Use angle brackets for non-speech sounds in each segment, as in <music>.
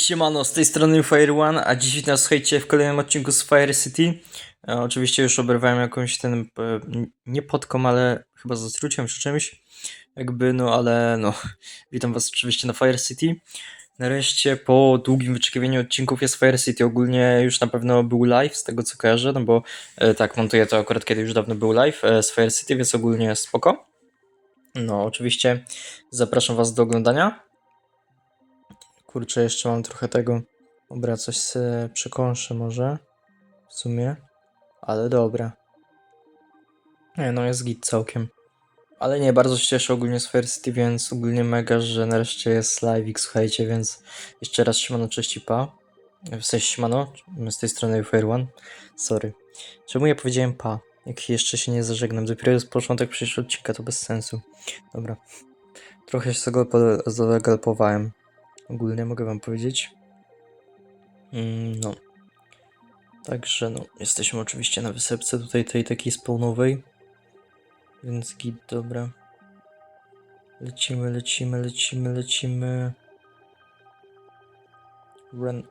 siemano, z tej strony Fire One, a dziś witam słuchajcie w kolejnym odcinku z Fire City. E, oczywiście już oberwałem jakąś ten, e, nie podkom, ale chyba zatruciem czy czymś, jakby, no ale no, <laughs> witam was oczywiście na Fire City. Nareszcie po długim wyczekiwaniu odcinków jest Fire City, ogólnie już na pewno był live z tego co kojarzę, no bo e, tak, montuję to akurat kiedy już dawno był live z Fire City, więc ogólnie spoko. No, oczywiście zapraszam was do oglądania. Kurczę, jeszcze mam trochę tego. Dobra, coś se przekąszę może. W sumie. Ale dobra. Nie, no jest git całkiem. Ale nie, bardzo się cieszę ogólnie z Fair City, więc ogólnie mega, że nareszcie jest live, słuchajcie, więc jeszcze raz siemano, cześć i pa. W sensie siemano, z tej strony Fair One. Sorry. Czemu ja powiedziałem pa? Jak jeszcze się nie zażegnam, dopiero jest początek przyszłego odcinka, to bez sensu. Dobra. Trochę się zagalpo- zagalpowałem. Ogólnie mogę wam powiedzieć. Mm, no. Także no, jesteśmy oczywiście na wysepce tutaj tej takiej spawnowej. Więc git, dobra. Lecimy, lecimy, lecimy, lecimy. Run.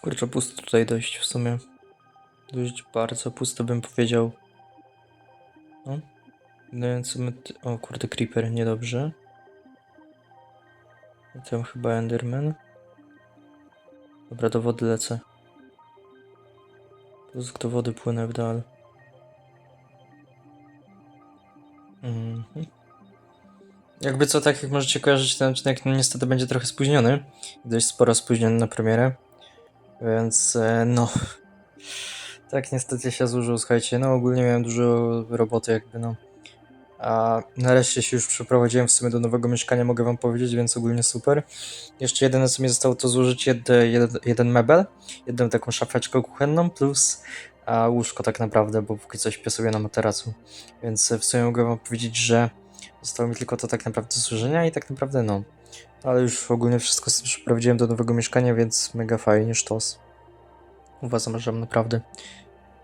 Kurczę, pusto tutaj dość w sumie. Dość bardzo pusto bym powiedział. No. No więc my... O kurde, creeper, niedobrze. Tam chyba enderman. Dobra, do wody lecę. Plus do wody płynę w dal. Mhm. Jakby co, tak jak możecie kojarzyć, ten odcinek no, niestety będzie trochę spóźniony. Dość sporo spóźniony na premierę. Więc e, no... Tak niestety się złożyło, słuchajcie. No ogólnie miałem dużo roboty jakby, no. A nareszcie się już przeprowadziłem w sumie do nowego mieszkania, mogę wam powiedzieć, więc ogólnie super. Jeszcze jedyne co mi zostało to złożyć jed, jeden, jeden mebel, jedną taką szafeczkę kuchenną plus a, łóżko tak naprawdę, bo póki co śpię sobie na materacu. Więc w sumie mogę wam powiedzieć, że zostało mi tylko to tak naprawdę do złożenia i tak naprawdę no. Ale już ogólnie wszystko sobie przeprowadziłem do nowego mieszkania, więc mega fajnie, sztos. Uważam, że naprawdę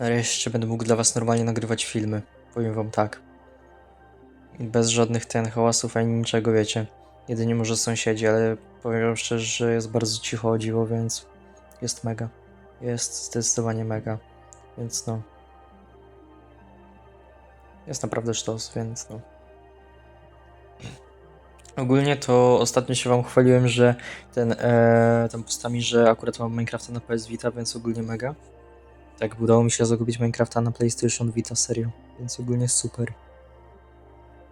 nareszcie będę mógł dla was normalnie nagrywać filmy. Powiem wam tak. Bez żadnych ten hałasów ani niczego, wiecie. Jedynie może sąsiedzi, ale powiem wam szczerze, że jest bardzo cicho dziwo, więc jest mega. Jest zdecydowanie mega. Więc no. Jest naprawdę sztos, więc no. Ogólnie to ostatnio się wam chwaliłem, że ten, e, tam postami, że akurat mam Minecrafta na PS Vita, więc ogólnie mega. Tak, udało mi się zakupić Minecrafta na PlayStation Vita, serio. Więc ogólnie super.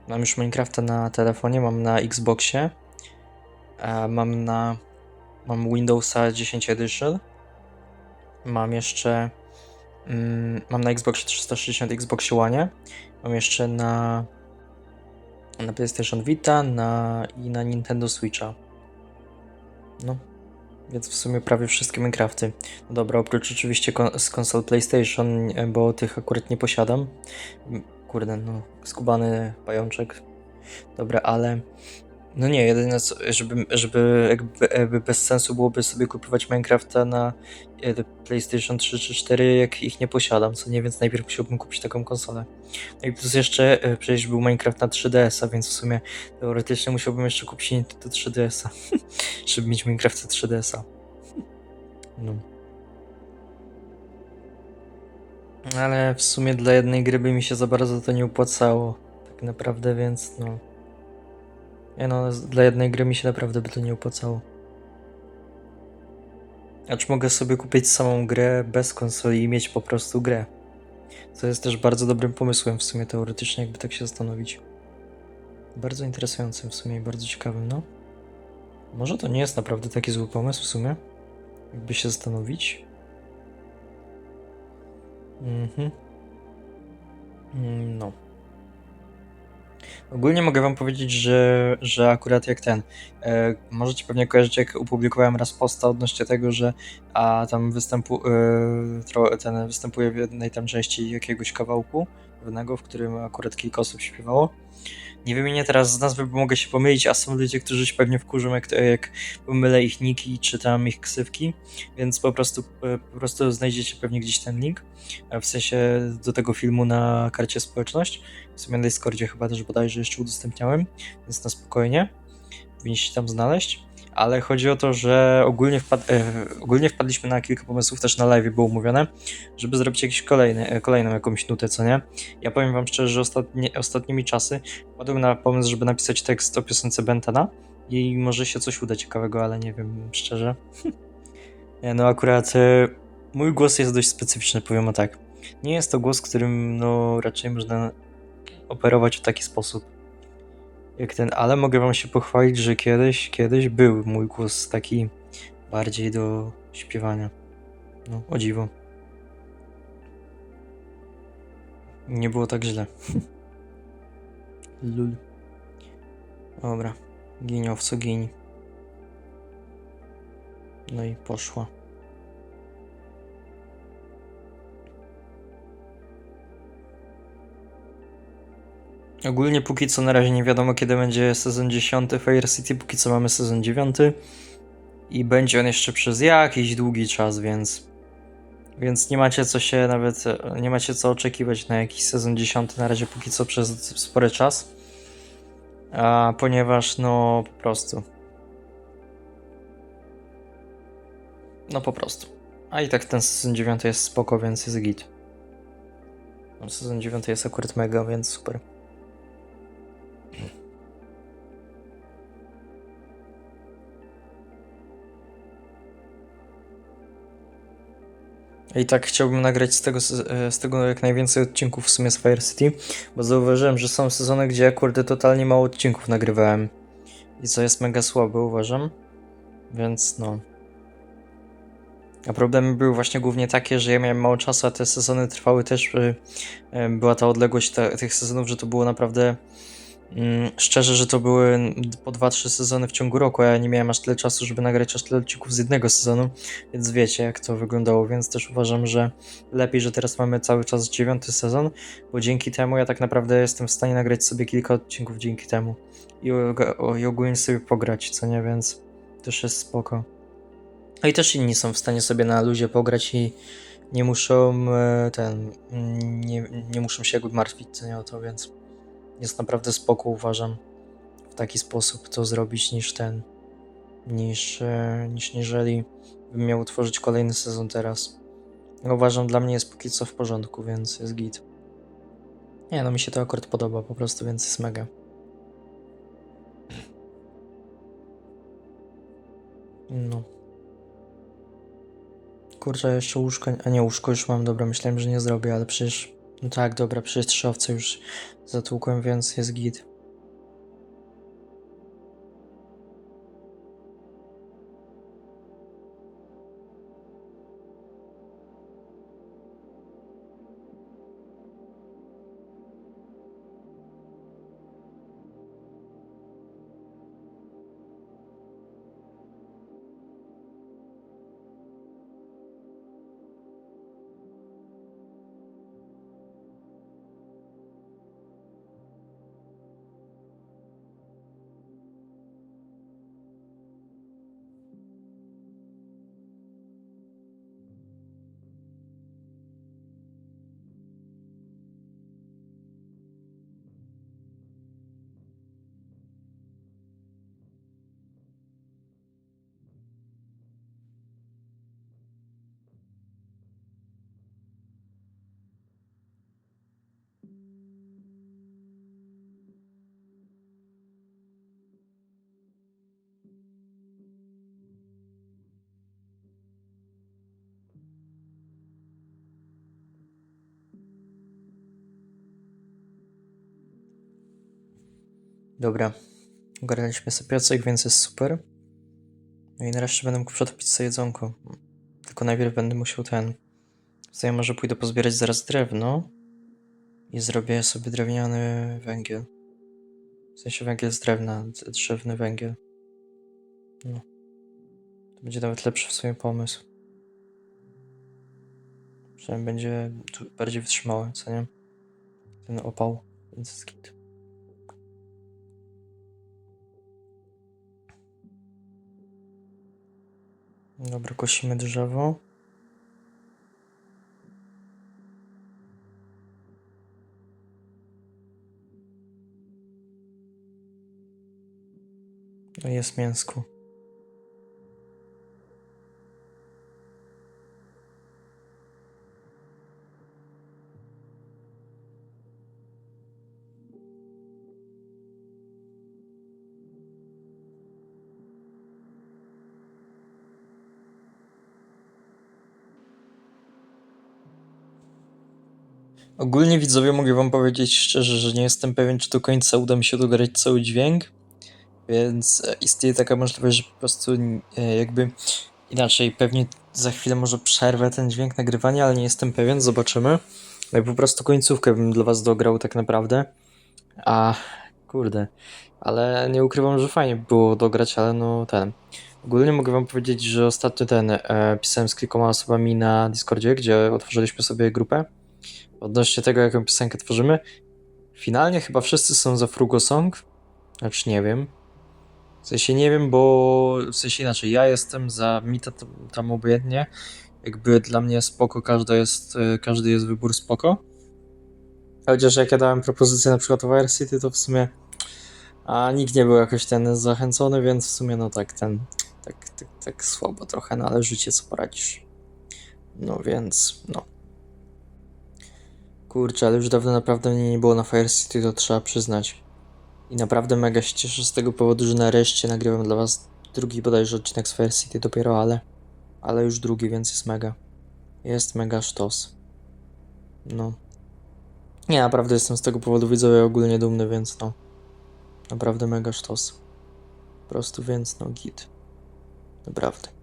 Mam już Minecrafta na telefonie, mam na Xboxie, e, mam na mam Windowsa 10 Edition, mam jeszcze mm, mam na Xboxie 360 Xboxie One, mam jeszcze na na PlayStation Vita na, i na Nintendo Switcha. No, więc w sumie prawie wszystkie Minecrafty. No dobra, oprócz oczywiście kon z konsol PlayStation, e, bo tych akurat nie posiadam. Kurde, no, skubany pajączek. Dobra, ale no nie, jedyne co, żeby, żeby jakby, jakby bez sensu byłoby sobie kupować Minecrafta na e, PlayStation 3 czy 4, jak ich nie posiadam, co nie, więc najpierw musiałbym kupić taką konsolę. No i plus jeszcze e, przecież był Minecraft na 3DS-a, więc w sumie teoretycznie musiałbym jeszcze kupić Nintendo 3DS-a, <laughs> żeby mieć Minecrafta 3DS-a. No. Ale w sumie dla jednej gry by mi się za bardzo to nie opłacało. Tak naprawdę, więc no. Nie no, dla jednej gry mi się naprawdę by to nie opłacało. Acz mogę sobie kupić samą grę bez konsoli i mieć po prostu grę. Co jest też bardzo dobrym pomysłem w sumie teoretycznie, jakby tak się zastanowić. Bardzo interesującym w sumie i bardzo ciekawym, no. Może to nie jest naprawdę taki zły pomysł w sumie, jakby się zastanowić. Mhm. Mm, No. Ogólnie mogę wam powiedzieć, że, że akurat jak ten. E, możecie pewnie kojarzyć, jak opublikowałem raz posta odnośnie tego, że a tam występu, e, ten występuje w jednej tam części jakiegoś kawałku pewnego, w którym akurat kilka osób śpiewało. Nie wymienię teraz z nazwy, bo mogę się pomylić, a są ludzie, którzy się pewnie wkurzą, jak, jak pomylę ich niki czy tam ich ksywki, więc po prostu, e, po prostu znajdziecie pewnie gdzieś ten link, e, w sensie do tego filmu na karcie społeczność. W sumie na Discordzie chyba też bodajże jeszcze udostępniałem, więc na spokojnie. powinniście tam znaleźć. Ale chodzi o to, że ogólnie, wpad e, ogólnie wpadliśmy na kilka pomysłów, też na live było mówione, żeby zrobić jakiś kolejny, e, kolejną jakąś nutę, co nie? Ja powiem wam szczerze, że ostatnimi czasy wpadłem na pomysł, żeby napisać tekst o piosence Bentana i może się coś uda ciekawego, ale nie wiem szczerze. Nie, <laughs> no akurat e, mój głos jest dość specyficzny, powiem o tak. Nie jest to głos, którym no raczej można operować w taki sposób jak ten, ale mogę wam się pochwalić, że kiedyś, kiedyś był mój głos taki bardziej do śpiewania. No, o dziwo. Nie było tak źle. Lul. Dobra. Giń, owco, giń. No i poszła. Ogólnie póki co na razie nie wiadomo kiedy będzie sezon 10 Fire City, póki co mamy sezon 9 i będzie on jeszcze przez jakiś długi czas, więc więc nie macie co się nawet nie macie co oczekiwać na jakiś sezon 10 na razie póki co przez spory czas. A ponieważ no po prostu no po prostu. A i tak ten sezon 9 jest spoko, więc jest git. Sezon 9 jest akurat mega, więc super. I tak chciałbym nagrać z tego, z tego jak najwięcej odcinków w sumie z Fire City, bo zauważyłem, że są sezony, gdzie kurde totalnie mało odcinków nagrywałem. I co jest mega słabe, uważam. Więc no. A problemy były właśnie głównie takie, że ja miałem mało czasu, a te sezony trwały też. y, Była ta odległość te, tych sezonów, że to było naprawdę. Mm, Szczerze, że to były po 2-3 sezony w ciągu roku, a ja nie miałem aż tyle czasu, żeby nagrać aż tyle odcinków z jednego sezonu, więc wiecie jak to wyglądało, więc też uważam, że lepiej, że teraz mamy cały czas dziewiąty sezon, bo dzięki temu ja tak naprawdę jestem w stanie nagrać sobie kilka odcinków dzięki temu i, i ogólnie sobie pograć, co nie, więc też jest spoko. No i też inni są w stanie sobie na luzie pograć i nie muszą e, ten, mm, nie, nie muszą się jakby martwić co nie o to, więc jest naprawdę spoko uważam w taki sposób to zrobić niż ten, niż, e, niż jeżeli bym miał utworzyć kolejny sezon teraz. No, uważam, dla mnie jest póki co w porządku, więc jest git. Nie no, mi się to akurat podoba po prostu, więc jest mega. No. Kurczę, jeszcze łóżko, a nie łóżko już mam, dobra, myślałem, że nie zrobię, ale przecież, no tak, dobra, przecież już zatłukłem, więc jest git. Dobra, ogarnęliśmy sobie piocek, więc jest super. No i nareszcie będę mógł przetopić sobie jedzonko. Tylko najpierw będę musiał ten... Ja może pójdę pozbierać zaraz drewno i zrobię sobie drewniany węgiel. W sensie węgiel z drewna, drzewny węgiel. No. To będzie nawet lepszy w sumie pomysł. Przynajmniej będzie bardziej wytrzymały, co nie? Ten opał, więc jest Dobra, kosimy drzewo. No jest mięsko. Ogólnie widzowie mogę wam powiedzieć szczerze, że nie jestem pewien, czy do końca uda mi się dograć cały dźwięk, więc e, istnieje taka możliwość, że po prostu e, jakby inaczej, pewnie za chwilę może przerwę ten dźwięk nagrywania, ale nie jestem pewien, zobaczymy. No i po prostu końcówkę bym dla was dograł tak naprawdę. A kurde, ale nie ukrywam, że fajnie by było dograć, ale no ten. Ogólnie mogę wam powiedzieć, że ostatnio ten e, pisałem z kilkoma osobami na Discordzie, gdzie otworzyliśmy sobie grupę odnośnie tego, jaką piosenkę tworzymy. Finalnie chyba wszyscy są za Frugo Song. Znaczy nie wiem. W sensie nie wiem, bo w sensie inaczej, ja jestem za Mita tam, obojętnie. Jakby dla mnie spoko, każdy jest, y, każdy jest wybór spoko. Chociaż jak ja dałem propozycję na przykład Wire City, to w sumie a nikt nie był jakoś ten zachęcony, więc w sumie no tak ten, tak, tak, tak słabo trochę, no ale życie co poradzisz. No więc, no. Kurczę, ale już dawno naprawdę mnie nie było na Fire City, to trzeba przyznać. I naprawdę mega się cieszę z tego powodu, że nareszcie nagrywam dla was drugi bodajże odcinek z Fire City dopiero, ale... Ale już drugi, więc jest mega. Jest mega sztos. No. Nie, naprawdę jestem z tego powodu widzowie ogólnie dumny, więc no. Naprawdę mega sztos. Po prostu, więc no git. Naprawdę.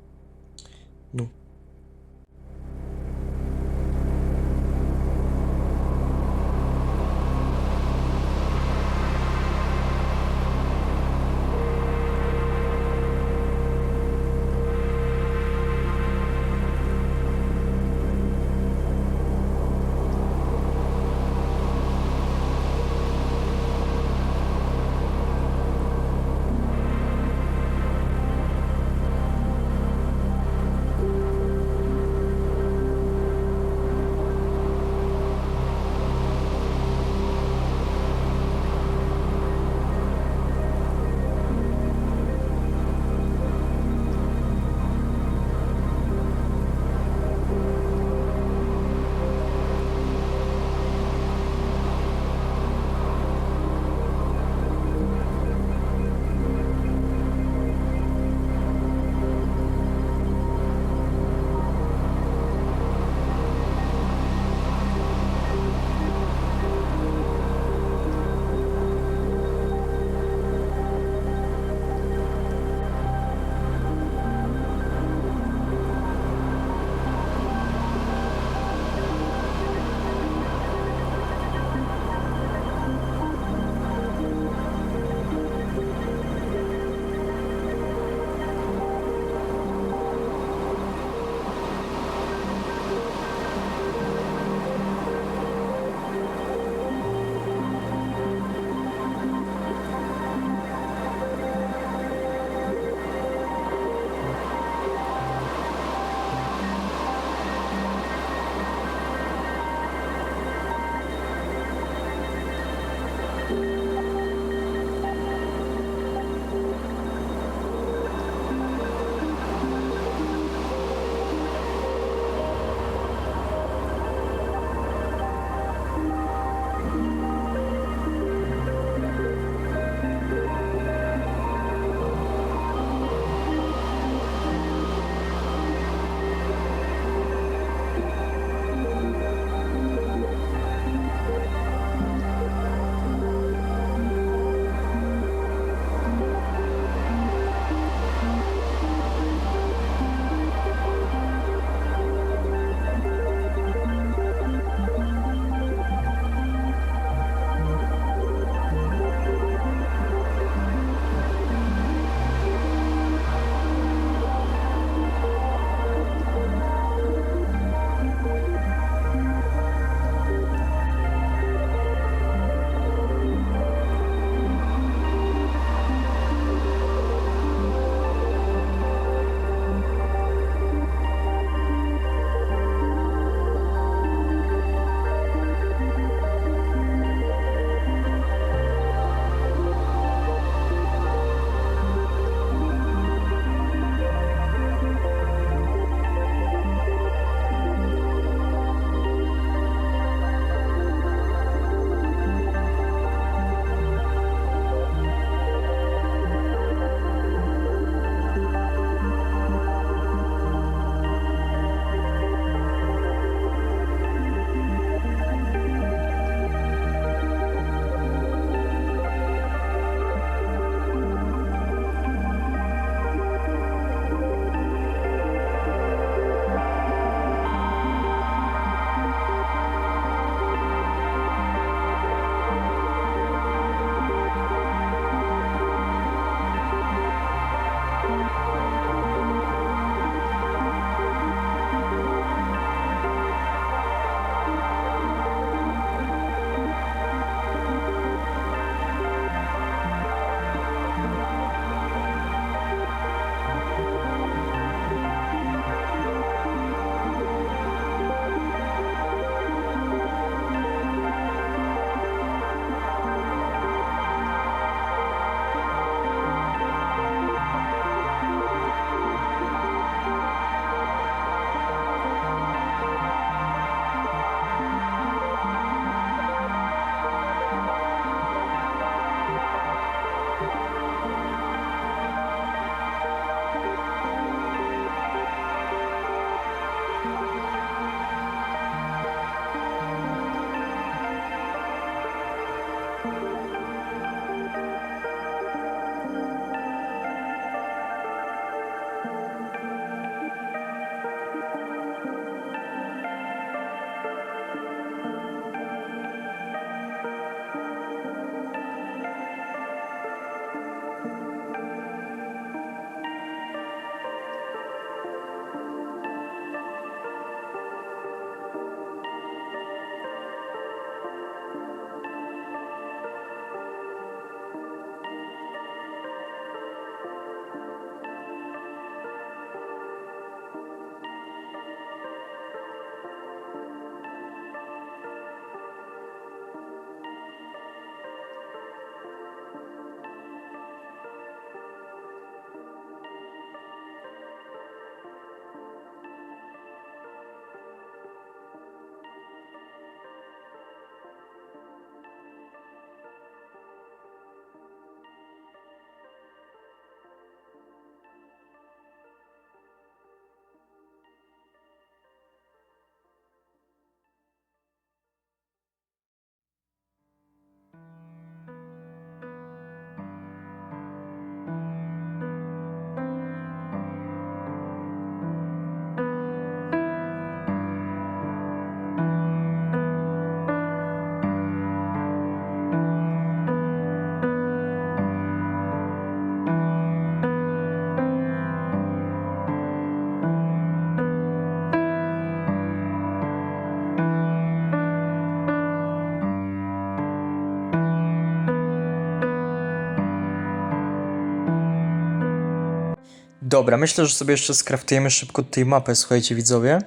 Dobra, myślę, że sobie jeszcze skraftujemy szybko tej mapę, słuchajcie widzowie.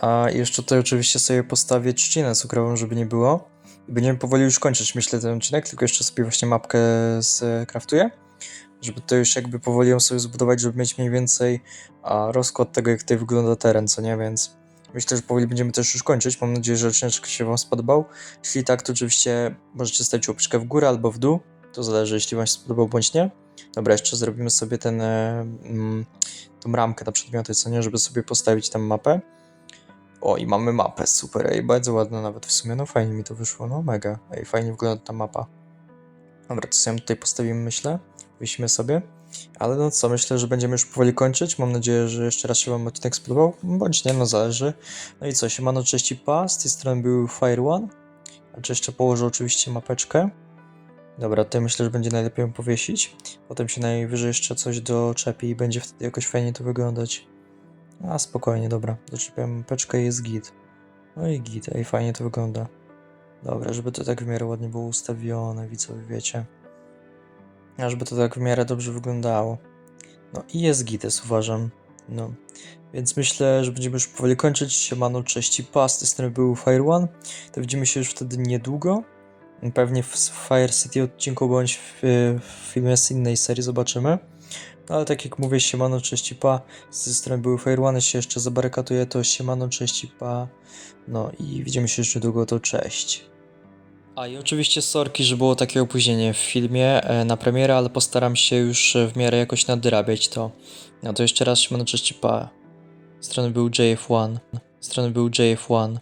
A jeszcze tutaj oczywiście sobie postawię trzcinę cukrową, żeby nie było. I będziemy powoli już kończyć, myślę, ten odcinek, tylko jeszcze sobie właśnie mapkę skraftuję. Żeby to już jakby powoli ją sobie zbudować, żeby mieć mniej więcej a, rozkład tego, jak tutaj wygląda teren, co nie, więc myślę, że powoli będziemy też już kończyć. Mam nadzieję, że odcinek się wam spodobał. Jeśli tak, to oczywiście możecie stawić łapeczkę w górę albo w dół. To zależy, jeśli wam się spodobał bądź nie. Dobra, jeszcze zrobimy sobie ten, e, mm, tą ramkę na przedmioty, co nie, żeby sobie postawić tam mapę. O, i mamy mapę, super, ej, bardzo ładna nawet w sumie, no fajnie mi to wyszło, no mega, ej, fajnie wygląda ta mapa. Dobra, to sobie tutaj postawimy, myślę, wyślemy sobie. Ale no co, myślę, że będziemy już powoli kończyć. Mam nadzieję, że jeszcze raz się Wam odcinek spodobał, bądź nie, no zależy. No i co, siemano, cześć i pa, z tej strony był Fire One. A czy jeszcze położę oczywiście mapeczkę. Dobra, tutaj myślę, że będzie najlepiej ją powiesić. Potem się najwyżej jeszcze coś doczepi i będzie wtedy jakoś fajnie to wyglądać. A, spokojnie, dobra. Doczepiam mapeczkę i jest git. No i git, ej, fajnie to wygląda. Dobra, żeby to tak w miarę ładnie było ustawione, widzowie, wiecie. A żeby to tak w miarę dobrze wyglądało. No i jest gites, uważam. No. Więc myślę, że będziemy już powoli kończyć. Siemano, cześć i pas. Z strony był Fire One. To widzimy się już wtedy niedługo. Pewnie w Fire City odcinku bądź w, w filmie z innej serii zobaczymy. No ale tak jak mówię, siemano, cześć pa. Z tej strony był Fire One. Jeśli jeszcze zabarykatuję, to siemano, cześć pa. No i widzimy się już niedługo, to cześć. A i oczywiście sorki, że było takie opóźnienie w filmie e, na premierę, ale postaram się już e, w miarę jakoś nadrabiać to. No to jeszcze raz siemano, cześć pa. Z strony był JF1. Z strony był JF1.